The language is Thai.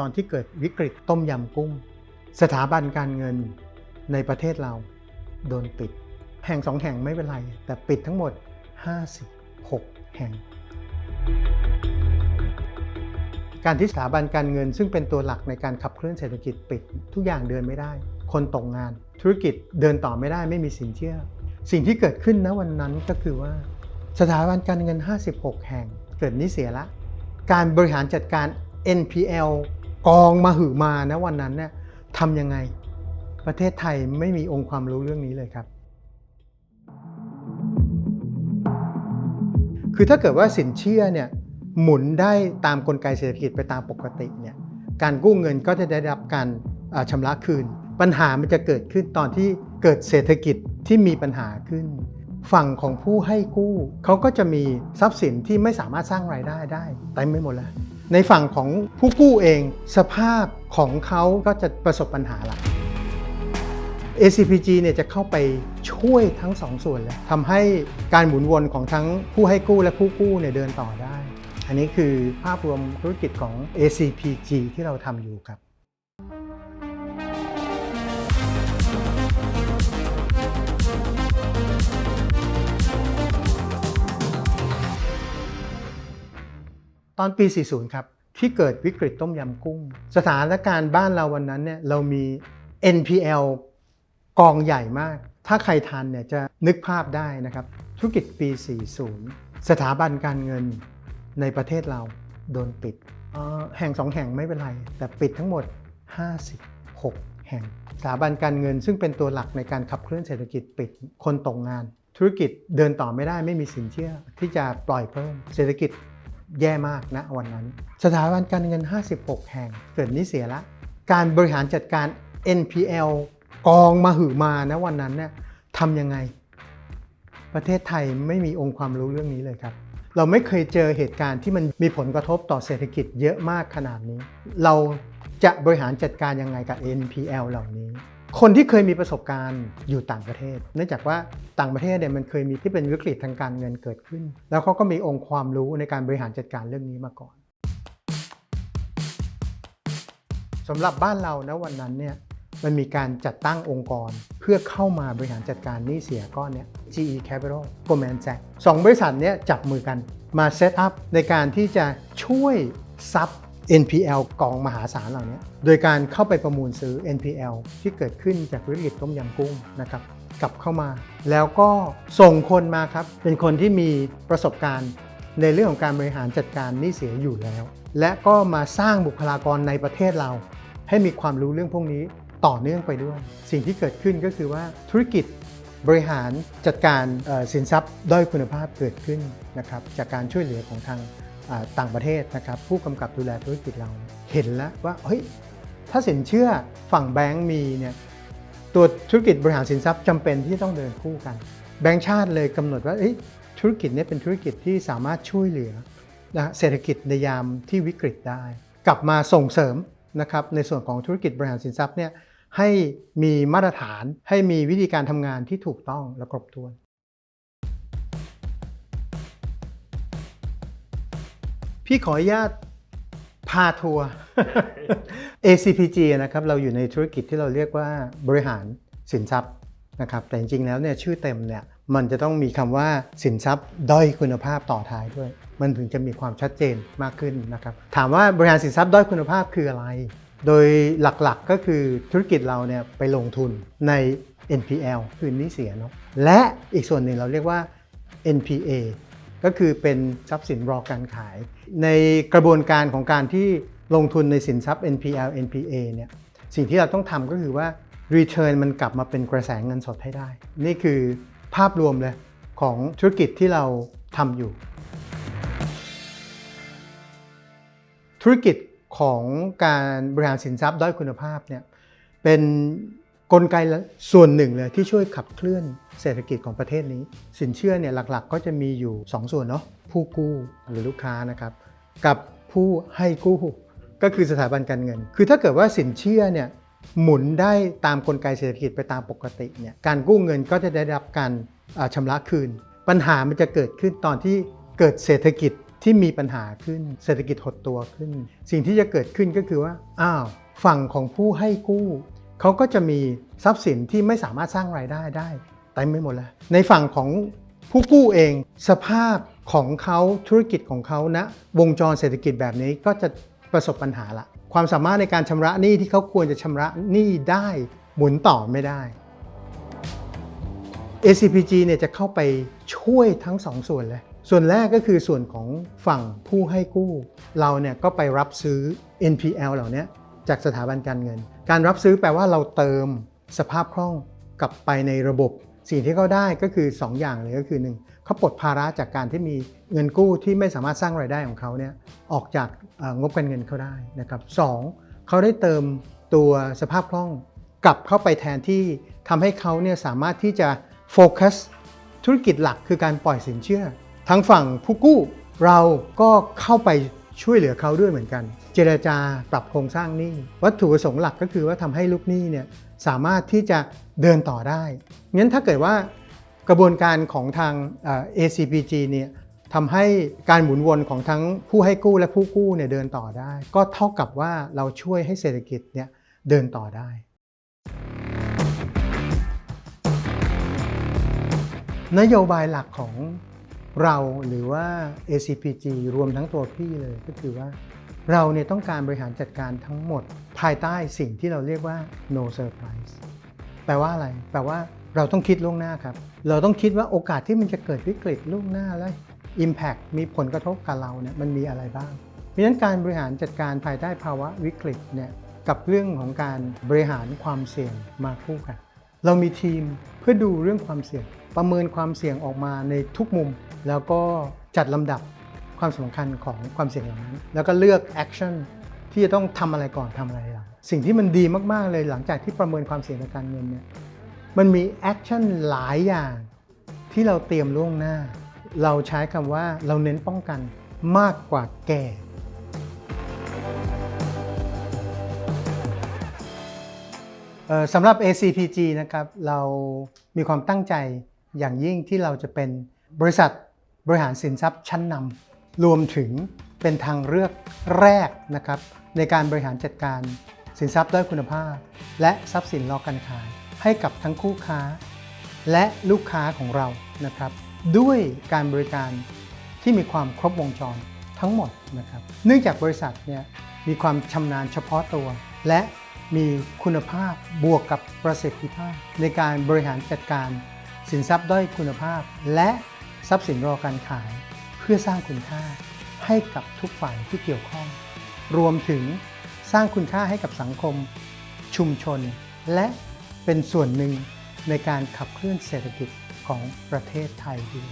ตอนที่เกิดวิกฤตต้มยำกุ้ง สถาบันการเงินในประเทศเราโดนปิด แห่งสองแห่งไม่เป็นไร แต่ปิดทั้งหมด 56 แห่ง การที่สถาบันการเงินซึ่งเป็นตัวหลักในการขับเคลื่อนเศรษฐกิจปิด ทุกอย่างเดินไม่ได้ คนตกงาน ธุรกิจเดินต่อไม่ได้ไม่มีสินเชื่อ สิ่งที่เกิดขึ้นณวันนั้นก็คือว่า สถาบันการเงิน 56 แห่งเกิดนี้เสียละ การบริหารจัดการ NPL กองมาหือมานะวันนั้นเนี่ยทำยังไง ประเทศไทยไม่มีองค์ความรู้เรื่องนี้เลยครับ คือถ้าเกิดว่าสินเชื่อเนี่ยหมุนได้ตามกลไกเศรษฐกิจไปตามปกติเนี่ยการกู้เงินก็จะได้รับการอ่าชำระคืน ปัญหามันจะเกิดขึ้นตอนที่เกิดเศรษฐกิจที่มีปัญหาขึ้น ฝั่งของผู้ให้กู้เขาก็จะมีทรัพย์สินที่ไม่สามารถสร้างรายได้ได้เต็มไปหมดแล้ว ในฝั่งของผู้กู้เอง สภาพของเขาก็จะประสบปัญหาละ ACPG เนี่ยจะเข้าไปช่วยทั้งสองส่วนเลยทำให้การหมุนวนของทั้งผู้ให้กู้และผู้กู้เนี่ยเดินต่อได้ อันนี้คือภาพรวมธุรกิจของ ACPG ที่เราทำอยู่ครับ ตอนปี 40 ครับที่เกิดวิกฤตต้มยำกุ้ง สถานการณ์บ้านเราวันนั้นเนี่ยเรามี NPL กองใหญ่มาก ถ้าใครทันเนี่ยจะนึกภาพได้นะครับ ธุรกิจปี 40 สถาบันการเงินในประเทศเราโดนปิด แห่งสองแห่งไม่เป็นไร แต่ปิดทั้งหมด 56 แห่ง สถาบันการเงินซึ่งเป็นตัวหลักในการขับเคลื่อนเศรษฐกิจปิดคนตกงาน ธุรกิจเดินต่อไม่ได้ไม่มีสินเชื่อที่จะปล่อยเพิ่มเศรษฐกิจ แย่มากนะวันนั้น สถาบันการเงิน 56 แห่งเกิดนี้เสียละ การบริหารจัดการ NPL กองมาหือมานะวันนั้นเนี่ยทำยังไง ประเทศไทยไม่มีองค์ความรู้เรื่องนี้เลยครับ เราไม่เคยเจอเหตุการณ์ที่มันมีผลกระทบต่อเศรษฐกิจเยอะมากขนาดนี้ เราจะบริหารจัดการยังไงกับ NPL เหล่านี้ คนที่เคยมีประสบการณ์อยู่ต่างประเทศ เนื่องจากว่าต่างประเทศเนี่ยมันเคยมีที่เป็นวิกฤตทางการเงินเกิดขึ้น แล้วเขาก็มีองค์ความรู้ในการบริหารจัดการเรื่องนี้มาก่อนสำหรับบ้านเรานะวันนั้นเนี่ยมันมีการจัดตั้งองค์กรเพื่อเข้ามาบริหารจัดการหนี้เสียก้อนเนี้ย GE Capital Goldman Sachs สองบริษัทเนี้ยจับมือกันมาเซตอัพในการที่จะช่วยซับ NPL กองมหาศาลเหล่านี้โดยการเข้าไปประมูลซื้อ NPL ที่เกิดขึ้นจากวิกฤตต้มยำกุ้งนะครับกลับเข้ามา แล้วก็ส่งคนมาครับ เป็นคนที่มีประสบการณ์ในเรื่องของการบริหารจัดการหนี้เสียอยู่แล้ว และก็มาสร้างบุคลากรในประเทศเรา ให้มีความรู้เรื่องพวกนี้ต่อเนื่องไปด้วย สิ่งที่เกิดขึ้นก็คือว่าธุรกิจบริหารจัดการสินทรัพย์ด้อยคุณภาพเกิดขึ้นนะครับจากการช่วยเหลือของทาง ต่างประเทศนะครับผู้กำกับดูแลธุรกิจเราเห็นแล้วว่าเฮ้ยถ้าสินเชื่อฝั่งแบงก์มีเนี่ยตัวธุรกิจบริหารสินทรัพย์จำเป็นที่ต้องเดินคู่กัน แบงก์ชาติเลยกำหนดว่าเอ้ยธุรกิจนี้เป็นธุรกิจที่สามารถช่วยเหลือเศรษฐกิจในยามที่วิกฤตได้ กลับมาส่งเสริมนะครับในส่วนของธุรกิจบริหารสินทรัพย์เนี่ยให้มีมาตรฐานให้มีวิธีการทำงานที่ถูกต้องและครบถ้วน พี่ขออนุญาตพาทัวร์ ACPG นะครับเราอยู่ในธุรกิจที่เราเรียกว่าบริหารสินทรัพย์นะครับแต่จริงๆแล้วเนี่ยชื่อเต็มเนี่ยมันจะต้องมีคำว่าสินทรัพย์ด้อยคุณภาพต่อท้ายด้วย มันถึงจะมีความชัดเจนมากขึ้นนะครับถามว่าบริหารสินทรัพย์ด้อยคุณภาพคืออะไร โดยหลักๆก็คือธุรกิจเราเนี่ยไปลงทุนใน NPL คือหนี้เสียเนาะและอีกส่วนหนึ่งเราเรียกว่า NPA ก็คือเป็นทรัพย์สินรอการขาย ในกระบวนการของการที่ลงทุนในสินทรัพย์ NPL NPA เนี่ยสิ่งที่เราต้องทำก็คือว่า Return มันกลับมาเป็นกระแสเงินสดให้ได้ นี่คือภาพรวมเลยของธุรกิจที่เราทำอยู่ ธุรกิจของการบริหารสินทรัพย์ด้อยคุณภาพเนี่ยเป็น กลไกส่วนหนึ่งเลยที่ช่วยขับเคลื่อนเศรษฐกิจของประเทศนี้ สินเชื่อเนี่ยหลักๆ ก็จะมีอยู่ 2 ส่วนเนาะผู้กู้หรือลูกค้านะครับ กับผู้ให้กู้ก็คือสถาบันการเงิน คือถ้าเกิดว่าสินเชื่อเนี่ยหมุนได้ตามกลไกเศรษฐกิจไปตามปกติเนี่ยการกู้เงินก็จะได้รับการอ่าชำระคืน ปัญหามันจะเกิดขึ้นตอนที่เกิดเศรษฐกิจที่มีปัญหาขึ้นเศรษฐกิจหดตัวขึ้น สิ่งที่จะเกิดขึ้นก็คือว่าอ้าวฝั่งของผู้ให้กู้ เขาก็จะมีทรัพย์สินที่ไม่สามารถสร้างรายได้ได้เต็ไมไม่หมดแล้ว ในฝั่งของผู้กู้เองสภาพของเขาธุรกิจของเขาณนะวงจรเศรษฐกิจแบบนี้ก็จะประสบปัญหาละความสามารถในการชำระหนี้ที่เขาควรจะชำระหนี้ได้หมุนต่อไม่ได้ ACPG เนี่ยจะเข้าไปช่วยทั้งสองส่วนเลย ส่วนแรกก็คือส่วนของฝั่งผู้ให้กู้ เราเนี่ยก็ไปรับซื้อ NPL เหล่านี้จากสถาบันการเงิน การรับซื้อแปลว่าเราเติมสภาพคล่องกลับไปในระบบ สิ่งที่เขาได้ก็คือ 2 อย่างเลยก็คือ 1เขาปลดภาระจากการที่มีเงินกู้ที่ไม่สามารถสร้างรายได้ของเขาเนี่ยออกจากงบการเงินเขาได้นะครับสองเขาได้เติมตัวสภาพคล่องกลับเข้าไปแทนที่ทำให้เขาเนี่ยสามารถที่จะโฟกัสธุรกิจหลักคือการปล่อยสินเชื่อ ทั้งฝั่งผู้กู้เราก็เข้าไป ช่วยเหลือเขาด้วยเหมือนกัน เจรจาปรับโครงสร้างหนี้ วัตถุประสงค์หลักก็คือว่าทำให้ลูกหนี้เนี่ยสามารถที่จะเดินต่อได้งั้นถ้าเกิดว่ากระบวนการของทาง ACPG เนี่ยทำให้การหมุนวนของทั้งผู้ให้กู้และผู้กู้เนี่ยเดินต่อได้ ก็เท่ากับว่าเราช่วยให้เศรษฐกิจเนี่ยเดินต่อได้ นโยบายหลักของ เราหรือว่า ACPG รวมทั้งตัวพี่เลยก็คือว่า เราเนี่ยต้องการบริหารจัดการทั้งหมด ภายใต้สิ่งที่เราเรียกว่า no surprise แปลว่าอะไร แปลว่าเราต้องคิดล่วงหน้าครับ เราต้องคิดว่าโอกาสที่มันจะเกิดวิกฤตล่วงหน้าและ Impact มีผลกระทบกับเราเนี่ยมันมีอะไรบ้าง เพราะฉะนั้นการบริหารจัดการภายใต้ภาวะวิกฤตเนี่ยกับเรื่องของการบริหารความเสี่ยงมาคู่กัน เรามีทีมเพื่อดูเรื่องความเสี่ยง ประเมินความเสี่ยงออกมาในทุกมุม แล้วก็จัดลำดับความสำคัญของความเสี่ยงเหล่านั้น แล้วก็เลือกแอคชั่นที่จะต้องทำอะไรก่อนทำอะไรหลังสิ่งที่มันดีมากๆเลยหลังจากที่ประเมินความเสี่ยงทางการเงินเนี่ยมันมีแอคชั่นหลายอย่างที่เราเตรียมล่วงหน้า เราใช้คำว่าเราเน้นป้องกันมากกว่าแก่สำหรับ ACPG นะครับ เรามีความตั้งใจ อย่างยิ่งที่เราจะเป็นบริษัทบริหารสินทรัพย์ชั้นนำรวมถึงเป็นทางเลือกแรกนะครับในการบริหารจัดการสินทรัพย์ด้อยคุณภาพ และทรัพย์สินรอการขาย ให้กับทั้งคู่ค้า และลูกค้าของเรานะครับ ด้วยการบริการที่มีความครบวงจรทั้งหมดนะครับ เนื่องจากบริษัทเนี่ยมีความชำนาญเฉพาะตัว และมีคุณภาพบวกกับประสิทธิภาพ ในการบริหารจัดการ สินทรัพย์ด้อยคุณภาพ และทรัพย์สินรอการขาย เพื่อสร้างคุณค่าให้กับทุกฝ่ายที่เกี่ยวข้อง รวมถึงสร้างคุณค่าให้กับสังคม ชุมชน และเป็นส่วนหนึ่งในการขับเคลื่อนเศรษฐกิจของประเทศไทยด้วย